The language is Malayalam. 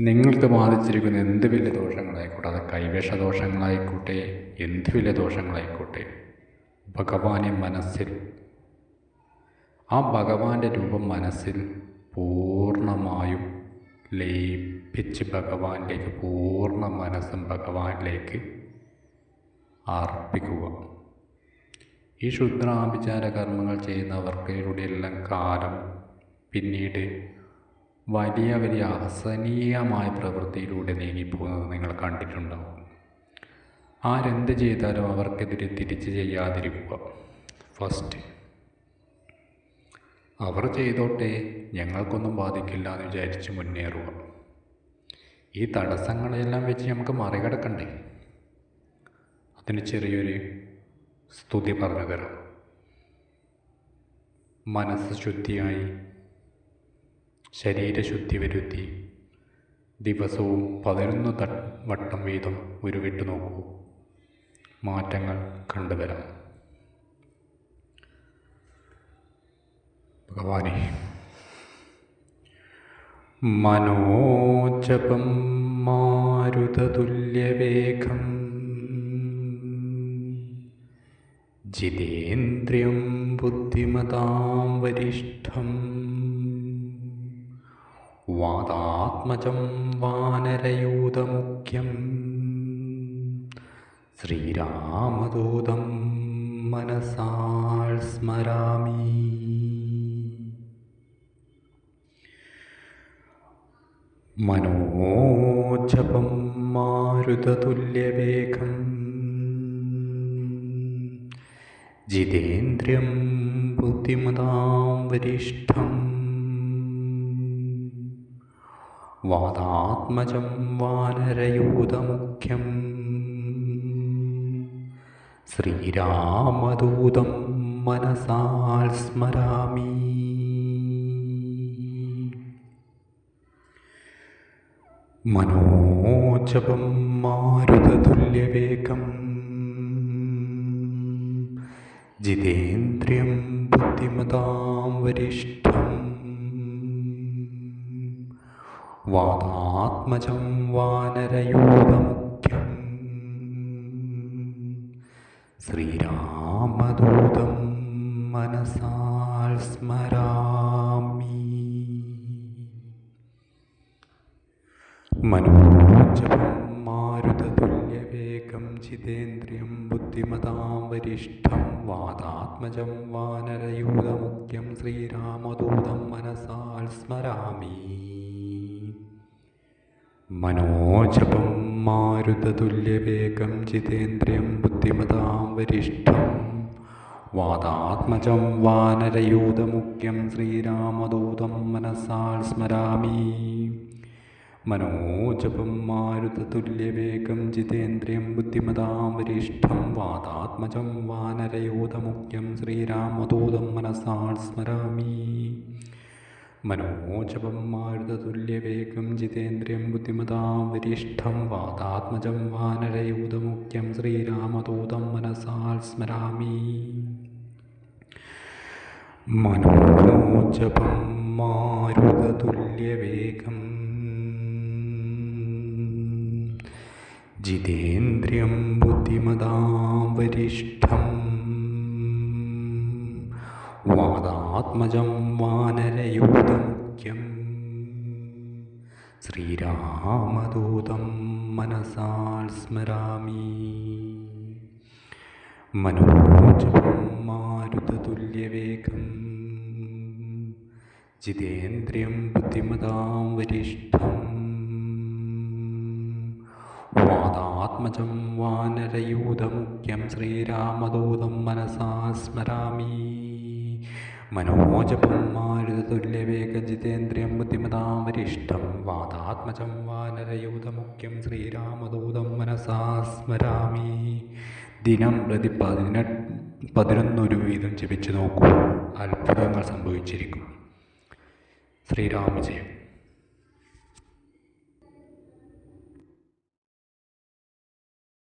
നിങ്ങൾക്ക് ബാധിച്ചിരിക്കുന്ന എന്ത് വലിയ ദോഷങ്ങളായിക്കോട്ടെ? അത് കൈവേഷ ദോഷങ്ങളായിക്കോട്ടെ എന്ത് വലിയ ദോഷങ്ങളായിക്കോട്ടെ? ഭഗവാനെ മനസ്സിൽ ആ ഭഗവാന്റെ രൂപം മനസ്സിൽ പൂർണമായും ലയിപ്പിച്ച് ഭഗവാനിലേക്ക് പൂർണ മനസ്സും ഭഗവാനിലേക്ക് അർപ്പിക്കുക. ഈ ക്ഷുദ്രാഭിചാര കർമ്മങ്ങൾ ചെയ്യുന്നവർക്ക് എല്ലാം കാലം പിന്നീട് വലിയ വലിയ അസനീയമായ പ്രവൃത്തിയിലൂടെ നീങ്ങിപ്പോകുന്നത് നിങ്ങൾ കണ്ടിട്ടുണ്ടാവും. ആരെന്ത് ചെയ്താലും അവർക്കെതിരെ തിരിച്ച് ചെയ്യാതിരിക്കുക. ഫസ്റ്റ് അവർ ചെയ്തോട്ടെ ഞങ്ങൾക്കൊന്നും ബാധിക്കില്ല എന്ന് വിചാരിച്ച് മുന്നേറുക. ഈ തടസ്സങ്ങളെല്ലാം വെച്ച് നമുക്ക് മറികടക്കണ്ടേ? അതിന് ചെറിയൊരു സ്തുതി പറഞ്ഞു തരാം. മനസ്സ് ശുദ്ധിയായി ശരീരശുദ്ധി വരുത്തി ദിവസവും പതിനൊന്ന് വട്ടം വീതം ഉരുവിട്ട് നോക്കൂ. മാറ്റങ്ങൾ കണ്ടുവരാം. ഭഗവാനെ. മനോജപം മാരുതതുല്യവേഗം. ജിതേന്ദ്രിയം ബുദ്ധിമതാം വരിഷ്ഠം. वातात्मजं वानरयूतमुख्यं श्रीरामदूतं मनसा स्मरामि। मनोजपं मारुततुल्यवेगम्। जितेन्द्रियं बुद्धिमतां वरिष्ठम्। വാതാത്മജം വാനരയൂതമുഖ്യം. ശ്രീരാമദൂതം മനസാൽ സ്മരാമി. മനോജപം മാരുതതുല്യവേഗം. ജിതേന്ദ്രിയം ബുദ്ധിമതാം വരിഷ്ഠം. വാതാത്മജം വാനരയൂപമുഖ്യം ശ്രീരാമദൂതം മനസാൽ സ്മരാമി. മനോജപം മാരുതതുല്യവേഗം ജിതേന്ദ്രിയം ബുദ്ധിമതാം വരിഷ്ഠം വാതാത്മജം വാനരയൂതമുഖ്യം ശ്രീരാമദൂതം മനസാൽ സ്മരാമി. മനോജപം മാരുതതുല്യവേഗം ജിതേന്ദ്രിയം ബുദ്ധിമതാം വരിഷ്ഠം. വാദാത്മജം വാനരയൂതമുഖ്യം ശ്രീരാമദൂതം മനസാൽ സ്മരാമി. മനോജപം മാരുതതുല്യവേഗം ജിതേന്ദ്രിയം ബുദ്ധിമതാം വരിഷ്ഠം. വാദാത്മജം വാനരയൂതമുഖ്യം ശ്രീരാമദൂതം മനസാൽ സ്മരാമി. മനോജപം മാരുതതുല്യവേഗം ജിതേന്ദ്രിയം ബുദ്ധിമതാം വരിഷ്ഠം വാതാത്മജം വാനരയൂതമുഖ്യം ശ്രീരാമദൂതം മനസാൽ സ്മരാമി. മനോജപം മാരുതതുല്യവേഗം ജിതേന്ദ്രിയം ബുദ്ധിമതാം വാതാത്മജം വാനരയൂതമുഖ്യം ശ്രീരാമദൂതം മനസാൽ സ്മരാമി. മനോജപം മാരുതതുല്യവേഗം ജിതേന്ദ്രിയം ബുദ്ധിമതാം വരിഷ്ഠം. വാദാത്മജം വാനരയൂതമുഖ്യം ശ്രീരാമദൂതം മനസാ സ്മരാമി. മനോജപം മാരുതതുല്യവേഗ ജിതേന്ദ്രിയം ബുദ്ധിമതാം വരിഷ്ഠം വാതാത്മജം വാനരയൂതമുഖ്യം ശ്രീരാമദൂതം മനസാ സ്മരാമി. ദിനം പ്രതി പതിനെട്ട് പതിനൊന്നൊരു വീതം ജപിച്ചു നോക്കൂ. അത്ഭുതങ്ങൾ സംഭവിച്ചിരിക്കും. ശ്രീരാമജയം.